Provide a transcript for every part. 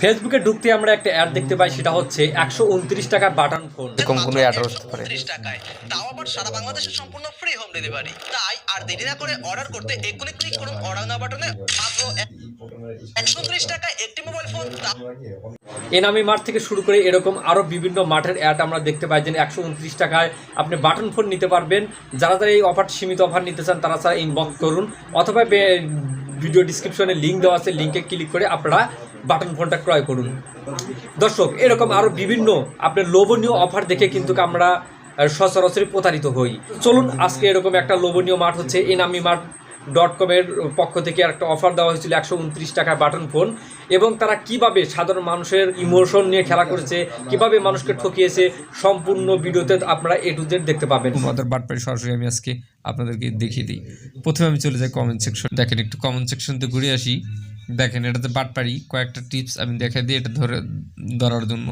ফেসবুকে ঢুকতে আমরা একটা অ্যাড দেখতে পাই সেটা হচ্ছে একশো উনত্রিশ টাকার বাটন ফোন। এরকম কোনো অ্যাড আসতে পারে। উনত্রিশ টাকায়। তাও আবার সারা বাংলাদেশে সম্পূর্ণ ফ্রি হোম ডেলিভারি তাই আর দেরি না করে অর্ডার করতে এক্ষুনি ক্লিক করুন অর্ডার না বাটনে মাত্র একশো উনত্রিশ টাকায় একটি মোবাইল ফোন এনামি মাঠ থেকে শুরু করে এরকম আরও বিভিন্ন মাঠের অ্যাড আমরা দেখতে পাই যে একশো উনত্রিশ টাকায় আপনি বাটন ফোন নিতে পারবেন। যারা যারা এই অফার সীমিত অফার নিতে চান তারা ছাড়া ইনবক্স করুন। অথবা ভিডিও ডিসক্রিপশনে লিঙ্ক দেওয়া আছে লিঙ্কে ক্লিক করে আপনারা বাটন ফোনটা ক্রয় করুন। দর্শক, এরকম আরও বিভিন্ন আপনার লোভনীয় অফার দেখে কিন্তু আমরা সচরাচরি প্রতারিত হই। চলুন, আজকে এরকম একটা লোভনীয় মাঠ হচ্ছে, এনামি মার্ট ডট কমের পক্ষ থেকে একটা অফার দেওয়া হয়েছিল একশো উনত্রিশ টাকায় বাটন ফোন। এবং তারা কীভাবে সাধারণ মানুষের ইমোশন নিয়ে খেলা করেছে, কীভাবে মানুষকে ঠকিয়েছে, সম্পূর্ণ ভিডিওতে আপনারা এ টু জেড দেখতে পাবেন। মদের বাটপাড়ি সরাসরি আমি আজকে আপনাদেরকে দেখিয়ে দিই। প্রথমে আমি চলে যাই কমেন্ট সেকশন দেখেন, একটু কমেন্ট সেকশনতে ঘুরে আসি। দেখেন, এটাতে বাটপাড়ি কয়েকটা টিপস আমি দেখাই দিই, এটা ধরে, ধরার জন্য।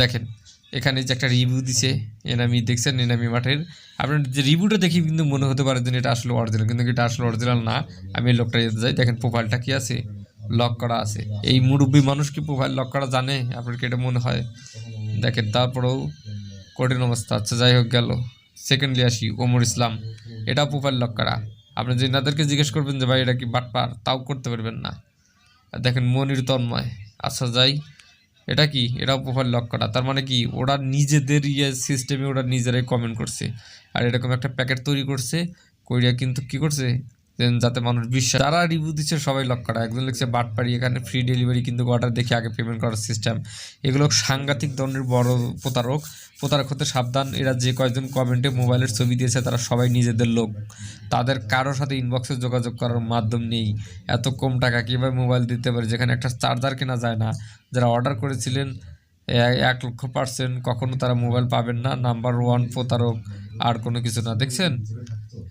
দেখেন এখানে যে একটা রিভিউ দিছে, এনামি দেখছেন, এনামি মাঠের। আপনার যে রিভিউটা দেখি কিন্তু মনে হতে পারে যে এটা আসলে অরিজিনাল কিন্তু এটা আসলে অরিজিনাল না। আমি লোকটা যেতে যাই, দেখেন প্রোফাইলটা কি আছে? লক করা আছে। এই মুরব্বী মানুষ কি প্রোফাইল লক করা জানে? আপনার কি এটা মনে হয়? দেখেন, তারপরেও কঠিন অবস্থা। আচ্ছা যাই হোক, গেল। সেকেন্ডলি আসি, ওমর ইসলাম। এটা প্রোফাইল লক করা। আপনি যে এনাদেরকে জিজ্ঞেস করবেন যে, ভাই, এটা কি বাটপার? তাও করতে পারবেন না। দেখেন, মনির তন্ময়। আচ্ছা যাই। এটা কি? এটা প্রোফাইল লক করা। তার মানে কি? ওরা নিজেদের ইয়ে সিস্টেমে ওরা নিজেরাই কমেন্ট করছে। আর এরকম একটা প্যাকেট তৈরি করছে, কইরা কিন্তু কি করছে? যাতে মানুষ বিশ্বাস যারা রিভিউ দিচ্ছে সবাই লক করা। একজন লিখছে, বাটপাড়ি, এখানে ফ্রি ডেলিভারি কিন্তু অর্ডার দেখে আগে পেমেন্ট করার সিস্টেম এগুলো সাংঘাতিক ধরনের বড় প্রতারক। প্রতারক হতে সাবধান। এরা যে কয়েকজন কমেন্টে মোবাইলের ছবি দিয়েছে, তারা সবাই নিজেদের লোক। তাদের কারোর সাথে ইনবক্সে যোগাযোগ করার মাধ্যম নেই। এত কম টাকা কীভাবে মোবাইল দিতে পারে? যেখানে একটা চার্জার কেনা যায় না। যারা অর্ডার করেছিলেন এক লক্ষ পার্সেন্ট কখনো তারা মোবাইল পাবেন না। নাম্বার ওয়ান প্রতারক, আর কোনো কিছু না। দেখছেন?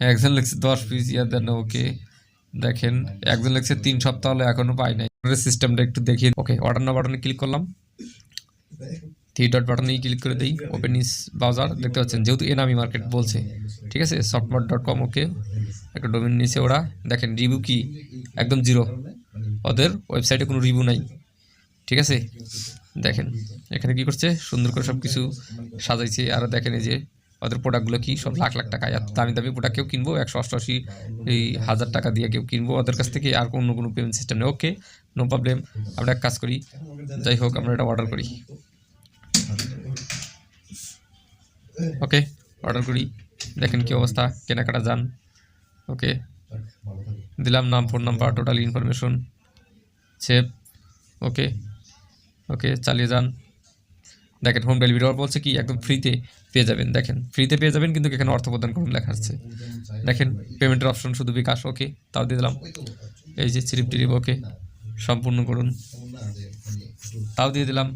একজন লিখছে দশ পিস ইয়া দেন ওকে দেখেন, একজন লিখছে তিন সপ্তাহ হলে এখনও পাই নাই। সিস্টেমটা একটু দেখি। ওকে অর্ডার না বাটনে ক্লিক করলাম। থ্রি ডট বাটনে ক্লিক করে দিই। ওপেন ইস ব্রাউজার দেখতে পাচ্ছেন, যেহেতু এনামি মার্কেট বলছে। ঠিক আছে সফটমার্ট ডট কম ওকে, একটা ডোমেন নিয়েছে ওরা। দেখেন রিভিউ কি? একদম জিরো ওদের ওয়েবসাইটে কোনো রিভিউ নাই। ঠিক আছে? দেখেন, এখানে কি করছে? সুন্দর করে সব কিছু সাজাইছে। আর দেখেন এই যে ওদের প্রোডাক্টগুলো কি? সব লাখ লাখ টাকা দামি দামি প্রোডাক্ট কেউ কিনবো, একশো অষ্টআশি, এই হাজার টাকা দিয়ে কেউ কিনবো। ওদের কাছ থেকে আর অন্য কোনো পেমেন্ট সিস্টেম নেই। ওকে নো প্রবলেম আমরা এক কাজ করি। যাই হোক, আমরা এটা অর্ডার করি। ওকে অর্ডার করি। দেখেন কি অবস্থা। কেনাকাটা যান। ওকে দিলাম নাম phone number total information save okay okay চালিয়ে যান। দেখেন হোম ডেলিভারি ওরা বলছে কি, একদম ফ্রিতে পেয়ে যাবেন। দেখেন ফ্রিতে পেয়ে যাবেন কিন্তু এখানে অর্থ প্রদান করুন লেখা আছে। দেখেন পেমেন্টের অপশন শুধু বিকাশ ওকে তাও দিয়ে দিলাম। এই যে স্লিপ টিলিপ ওকে সম্পূর্ণ করুন। তাও দিয়ে দিলাম।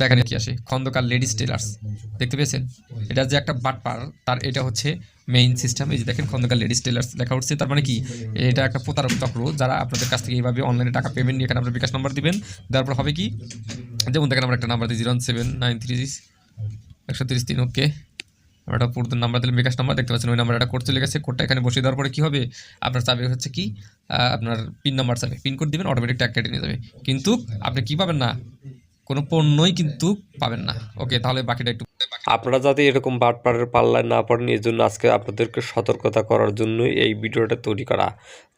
দেখেন কি আসে, খন্দকার লেডিস টেলার্স দেখতে পেয়েছেন? এটা যে একটা বাটপার তার এটা হচ্ছে মেইন সিস্টেম এই যে দেখেন, খন্দকার লেডিস টেলার্স লেখা উঠছে, তার মানে কি, এটা একটা প্রতারক চক্র। যারা আপনাদের কাছ থেকে এইভাবে অনলাইনে টাকা পেমেন্ট নিয়ে এখানে আপনার বিকাশ নাম্বার দিবেন। দেওয়ার পর হবে কি যেমন দেখেন, আমরা একটা নাম্বার দিই জিরো সেভেন নাইন থ্রি একশো তিরিশ তিন ওকে আমরা একটা পুরো নাম্বার দিলে বিকাশ নাম্বার দেখতে পাচ্ছেন ওই নাম্বার একটা কোড চলে গেছে। কোডটা এখানে বসিয়ে দেওয়ার পরে কী হবে? আপনার চাবি হচ্ছে কি? আপনার পিন নাম্বার চাবে পিন কোড দেবেন অটোমেটিক ট্যাগ কেটে নিয়ে যাবে। কিন্তু আপনি কী পাবেন না? কোনো পণ্যই কিন্তু পাবেন না ওকে তাহলে বাকিটা একটু আপনারা যাতে এরকম বাটপাড়ের পাল্লায় না পড়েন এর জন্য আজকে আপনাদেরকে সতর্কতা করার জন্যই এই ভিডিওটা তৈরি করা।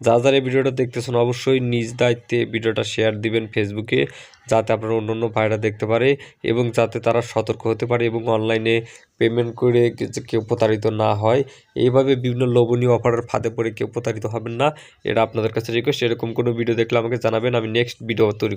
যা যারা এই ভিডিওটা দেখতেছেন, অবশ্যই নিজ দায়িত্বে ভিডিওটা শেয়ার দিবেন ফেসবুকে যাতে আপনার অন্য অন্য ভাইরা দেখতে পারে এবং যাতে তারা সতর্ক হতে পারে এবং অনলাইনে পেমেন্ট করে কেউ প্রতারিত না হয়। এইভাবে বিভিন্ন লোভনীয় অফারের ফাঁদে পড়ে কেউ প্রতারিত হবেন না। এটা আপনাদের কাছে রিকোয়েস্ট এরকম কোনো ভিডিও দেখলে আমাকে জানাবেন। আমি নেক্সট ভিডিও তৈরি